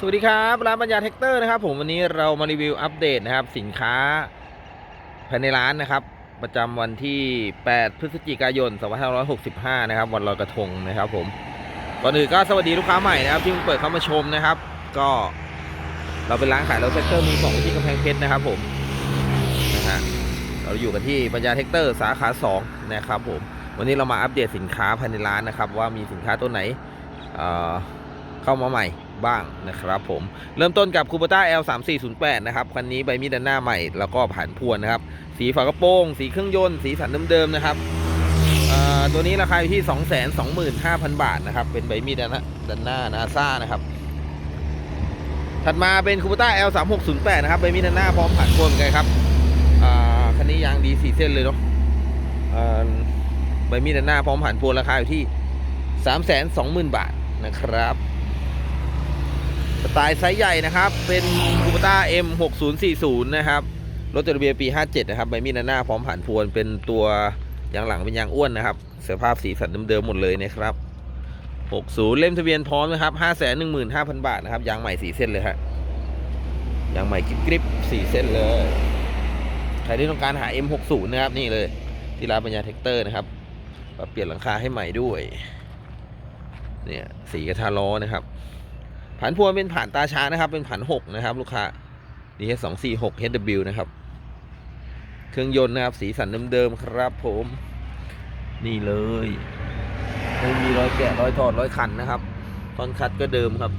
สวัสดีครับร้านปัญญาแท็กเตอร์นะครับผมวันนี้เรามารีวิวอัปเดตนะครับ สินค้าภายในร้านนะครับ ประจำวันที่ 8 พฤศจิกายน 2565 นะครับ วันลอยกระทงนะครับผมก่อนอื่นก็สวัสดีลูกค้าใหม่นะครับที่เพิ่งเปิดเข้ามาชมนะครับ ก็เราเป็นร้านขายรถแท็กเตอร์มือสองที่กำแพงเพชรนะครับผมนะฮะเราอยู่กันที่ปัญญาแท็กเตอร์สาขา 2 นะครับผมวันนี้เรามาอัปเดตสินค้าภายในร้านนะครับ ว่ามีสินค้าตัวไหนเเข้ามาใหม่ บ้างนะครับผมเริ่มต้นกับคูเปต้า L 3 4 0 8นะครับคันนี้ใบมีดด้านหน้าใหม่แล้วก็ผ่านพวนนะครับ สีฝากระโปรง สีเครื่องยนต์ สีสันเดิมๆนะครับตัวนี้ราคาอยู่ที่ 2 2 5 0 0 0 บาทนะครับ เป็นใบมีดด้านหน้าด้านหน้านาซ่านะครับ ถัดมาเป็นคูเปต้า L 3 6 0 8นะครับใบมีดด้านหน้าพร้อมผ่านพวนเหมือนกันครับคันนี้ยางดีสีเส้นเลยเนาะใบมีดด้านหน้าพร้อมผ่านพวนราคาอยู่ที่ 3 2 0 0 0 0 บาทนะครับ ไตล์ไซส์ใหญ่นะครับ เป็นคูปต้า M6040 นะครับ รถจดทะเบียนปี 57 นะครับ ใบมีดหน้าพร้อมผ่านพวน เป็นตัวยางหลังเป็นยางอ้วนนะครับสภาพสีสันเดิมๆหมดเลยนะครับ 60 เล่มทะเบียนพร้อมนะครับ 515,000 บาทนะครับ ยางใหม่สีเส้นเลยฮะ ยางใหม่กริบๆสีเส้นเลย ใครที่ต้องการหา M60 นะครับ นี่เลย ที่ร้านปัญญาแท็กเตอร์นะครับปรับเปลี่ยนหลังคาให้ใหม่ด้วย เนี่ย สีกระทะล้อนะครับ ผันพวนเป็นผ่านตาช้านะครับ เป็นผันหกนะครับ ลูกค้า DS 2 4 6 HW นะครับ เครื่องยนต์นะครับ สีสันเดิมๆครับผม นี่เลยไม่มีรอยแกะรอยถอดรอยขันนะครับตอนคัดก็เดิมครับ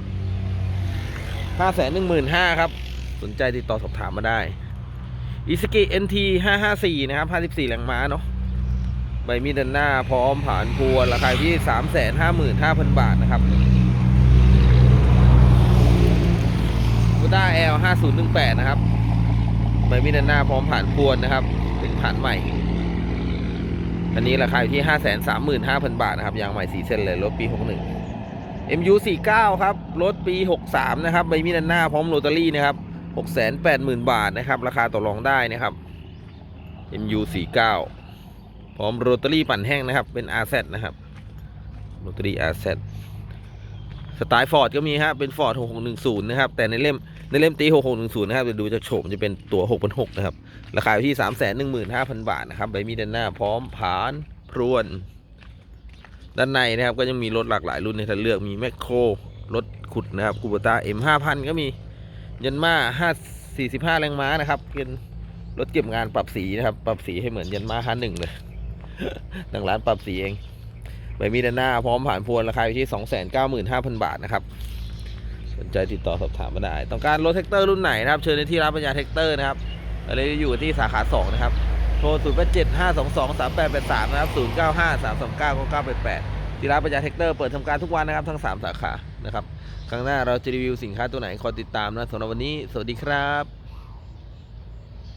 ห้าแสนหนึ่งหมื่นห้าครับ สนใจติดต่อสอบถามมาได้อิสกิ NT 554 นะครับ 54 แรงม้าเนาะใบมีดด้านหน้าพร้อมผ่านพวนราคาที่ 355,000 บาทนะครับ บู ด้า L 5018นะครับใบมีดด้านหน้าพร้อมผ่านพวนนะครับ เป็นผ่านใหม่ อันนี้ราคาอยู่ที่535,000บาทนะครับ ยางใหม่สีเส้นเลย รถปี61 MU 49ครับ รถปี63นะครับใบมีดด้านหน้าพร้อมโรตารี่นะครับ680,000บาทนะครับ ราคาต่อรองได้นะครับ MU 49พร้อมโรตารี่ปั่นแห้งนะครับ เป็น RZ นะครับ โรตารี่ RZ สไตล์ฟอร์ดก็มีฮะเป็นฟอร์ด6610 นะครับ แต่ในเล่มในเล่มตี 6610 นะครับจะดูจากโฉมจะเป็นตัว6,600นะครับ ราคาอยู่ที่ 315,000 บาทนะครับใบมีดด้านหน้าพร้อมผานพรวน ด้านในนะครับก็ยังมีรถหลากหลายรุ่นในทาเลือกมีแมคโครรถขุดนะครับคูปต้า M5000 ก็มียันมา5 45 แรงม้านะครับเป็นรถเก็บงานปรับสีนะครับ ปรับสีให้เหมือนยันมา51เลยทางร้านปรับสีเอง ใบมีดด้านหน้าพร้อมผ่านพวนราคาอยู่ที่ 295,000 บาทนะครับ สนใจติดต่อสอบถามมาได้ ต้องการรถแท็กเตอร์รุ่นไหนนะครับ เชิญในที่ร้านปัญญาแท็กเตอร์นะครับอะไรอยู่ที่สาขา 2 นะครับ โทร 0 8 7 5 2 2 3 8 8 3 นะครับ 0 9 5 3 2 9 9 9 8 8 ที่ร้านปัญญาแท็กเตอร์เปิดทำการทุกวันนะครับ ทั้ง 3 สาขา นะครับ ครั้งหน้าเราจะรีวิวสินค้าตัวไหนคอยติดตามนะสำหรับวันนี้ สวัสดีครับ